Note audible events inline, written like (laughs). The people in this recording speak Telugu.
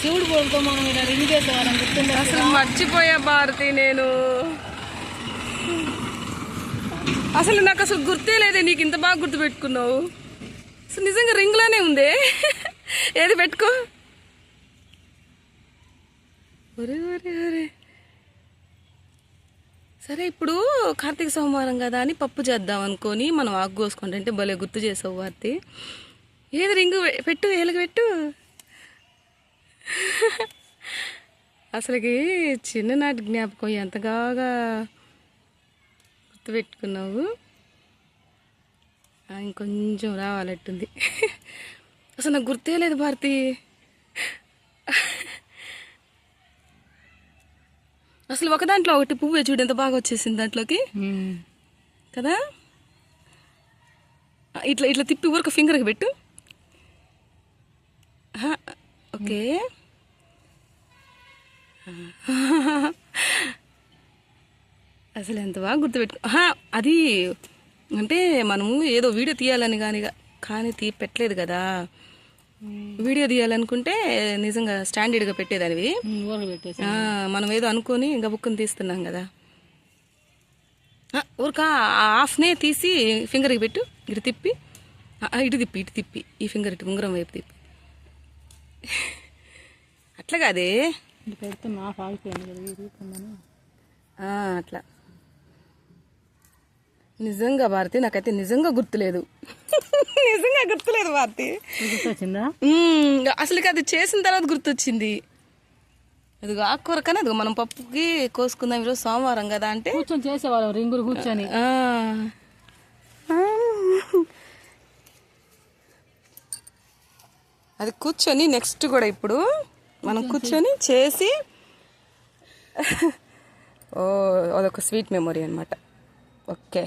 శివుడు పోలుతో మనం ఇలా రింగ్ చేసేవాళ్ళం గుర్తుండే అసలు మర్చిపోయా భారతి నేను. అసలు నాకు అసలు గుర్తే లేదే నీకు ఇంత బాగా గుర్తు పెట్టుకున్నావు. అసలు నిజంగా రింగ్లోనే ఉందే. ఏది పెట్టుకో. ఒరే ఒరే ఒరే. సరే ఇప్పుడు కార్తీక సోమవారం కదా అని పప్పు చేద్దాం అనుకొని మనం ఆకు కోసుకుంటే భలే గుర్తు చేసావు వార్తి ఏది రింగు పెట్టు ఏలకి పెట్టు. అసలుకి చిన్ననాటి జ్ఞాపకం ఎంతగాగా గుర్తుపెట్టుకున్నావు? ఇంకొంచెం రావాలట్టుంది. అసలు నాకు గుర్తే లేదు భారతి. అసలు ఒక దాంట్లో ఒకటి పువ్వు చూడు ఎంత బాగా వచ్చేసింది దాంట్లోకి. కదా? ఇట్లా ఇట్లా తిప్పి ఊరక ఫింగర్కి పెట్టు. ఓకే. అసలు ఎంత బాగా గుర్తుపెట్టుకో. అది అంటే మనము ఏదో వీడియో తీయాలని కానీ కానీ తీ పెట్టలేదు కదా. వీడియో తీయాలనుకుంటే నిజంగా స్టాండర్డ్గా పెట్టేదానివి. మనం ఏదో అనుకొని గబుక్కుని తీస్తున్నాం కదా. ఊరిక హాఫ్నే తీసి ఫింగర్కి పెట్టు. ఇటు తిప్పి. ఇటు తిప్పి ఇటు తిప్పి. ఈ ఫింగర్ ఇటు ఉంగరం వైపు తిప్పి. అట్లా కాదే. ఇది పెడితే మాఫ్ ఆగిపోయింది కదా అట్లా. నిజంగా భారతి నాకైతే నిజంగా గుర్తులేదు. (laughs) నిజంగా గుర్తులేదు భారతి. గుర్తొచ్చిందా? మ్మ్, అసలుకి అది చేసిన తర్వాత గుర్తొచ్చింది. అదిగో ఆకుకూర కానీ అదిగో మనం పప్పుకి కోసుకుందాం ఈరోజు సోమవారం కదా అంటే. కూర్చొని చేసేవాళ్ళం రింగులు కూర్చొని. అది కూర్చొని నెక్స్ట్ కూడా ఇప్పుడు మనం కూర్చొని చేసి ఓ అదొక స్వీట్ మెమొరీ అనమాట ఓకే.